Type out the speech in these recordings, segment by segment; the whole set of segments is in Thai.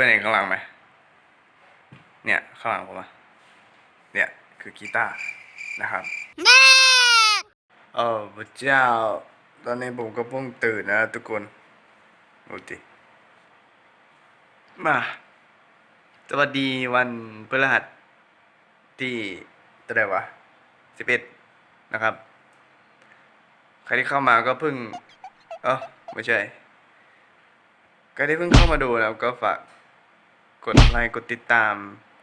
พื่อนเห็นข้างหลังไหมเนี่ยข้างหลังผมอะเนี่ยคือกีตาร์นะครับโอ้พระเจ้า ตอนนี้ผมก็เพิ่งตื่นนะทุกคนดูดิมาสวัสดีวันพฤหัสที่เท่าไหร่วะสิบเอ็ดนะครับ ใครที่เข้ามาก็เพิ่ง เออไม่ใช่ใครที่เพิ่งเข้ามาดูนะครับก็ฝาก กดไลค์ กดติดตาม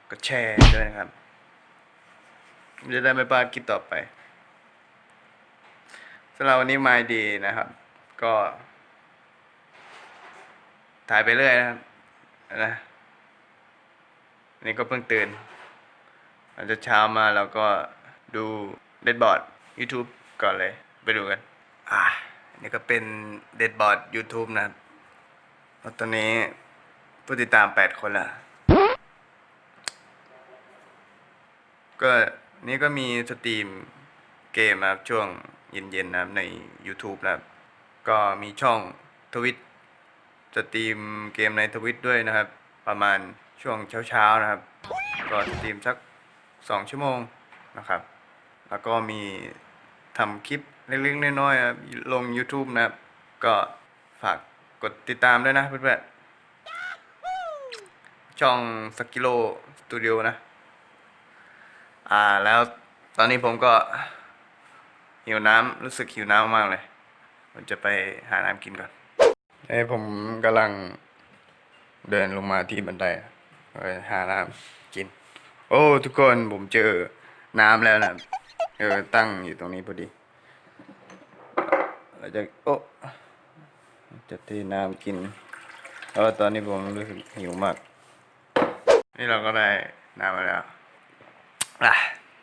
กดแชร์ด้วยนะครับ จะได้ไม่พลาดคลิปต่อไปสำหรับวันนี้มาดีนะครับ ก็ ถ่ายไปเรื่อยนะครับนะนี่ก็เพิ่งตื่นหลังจากเช้ามาเราก็ดูเดดบอร์ด YouTube ก่อนเลย ไปดูกัน อ่านี่ก็เป็นเดดบอร์ด YouTube นะครับตอนนี้ ผู้ติดตามแปดคนละก็นี่ก็มีสตรีมเกมนะครับ ช่วงเย็นๆนะครับ ใน YouTube นะครับ ก็มีช่องทวิตสตรีมเกมในทวิตด้วยนะครับ ประมาณช่วงเช้าๆนะครับ ก็สตรีมสักสองชั่วโมงนะครับ แล้วก็มีทำคลิปเล็กๆน้อยๆนะครับลง YouTube นะครับ ก็ฝากกดติดตามด้วยนะเพื่อนๆ ช่องสกิโลสตูดิโอนะ อ่าแล้วตอนนี้ผมก็ หิวน้ำรู้สึกหิวน้ำมากเลย ผมจะไปหาน้ำกินก่อนเอ้ผมกำลังเดินลงมาที่บันไดไปหาน้ำกิน โอ้ทุกคนผมเจอน้ำแล้วนะเออตั้งอยู่ตรงนี้พอดีเราจะโอ้จะเทน้ำกินแล้วตอนนี้ผมรู้สึกหิวมาก นี่เราก็ได้น้ำมาแล้วอะ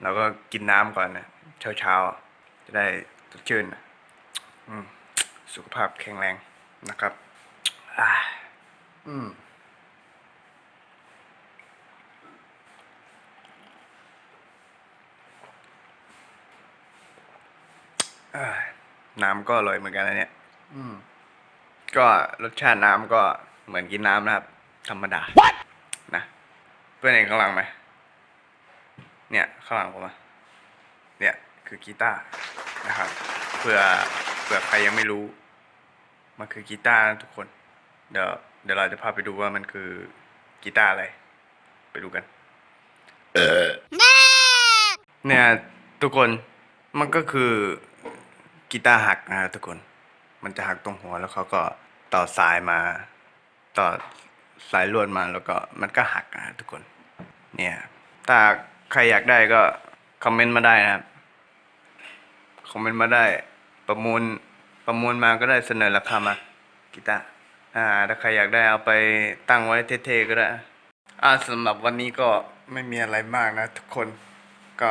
เราก็กินน้ำก่อนนะเช้าเช้าๆจะได้สดชื่นสุขภาพแข็งแรงนะครับอ่าอืมน้ำก็อร่อยเหมือนกันนะเนี่ย อืม ก็รสชาติน้ำก็เหมือนกินน้ำนะครับ ธรรมดาน เพื่อนเห็นข้างหลังไหมเนี่ยข้างหลังผมอะเนี่ยคือกีตาร์นะครับเผื่อเผื่อใครยังไม่รู้ มันคือกีตาร์นะทุกคน เดี๋ยวเดี๋ยวเราจะพาไปดูว่ามันคือกีตาร์อะไร ไปดูกันเออเนี่ยทุกคนมันก็คือกีตาร์หักนะทุกคน มันจะหักตรงหัวแล้วเขาก็ต่อสายมา ต่อสายลวดมาแล้วก็มันก็หักนะทุกคน เนี่ยถ้าใครอยากได้ก็คอมเมนต์มาได้นะครับ คอมเมนต์มาได้ ประมูล ประมูลมาก็ได้เสนอราคามากีตาร์อ่า ถ้าใครอยากได้เอาไปตั้งไว้เท่ๆก็ได้ อ่าสำหรับวันนี้ก็ไม่มีอะไรมากนะทุกคน ก็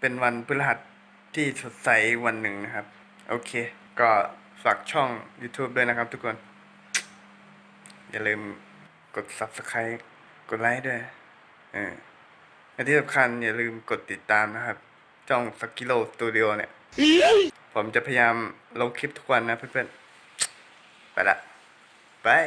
เป็นวันพฤหัสที่สดใสวันหนึ่งนะครับ โอเค ก็ฝากช่อง YouTube ด้วยนะครับทุกคน อย่าลืมกด Subscribe กดไลค์ด้วย เออและที่สำคัญอย่าลืมกดติดตามนะครับช่องสกิโลสตูดิโอเนี่ย ผมจะพยายามลงคลิปทุกวันนะเพื่อนๆ ไปละบาย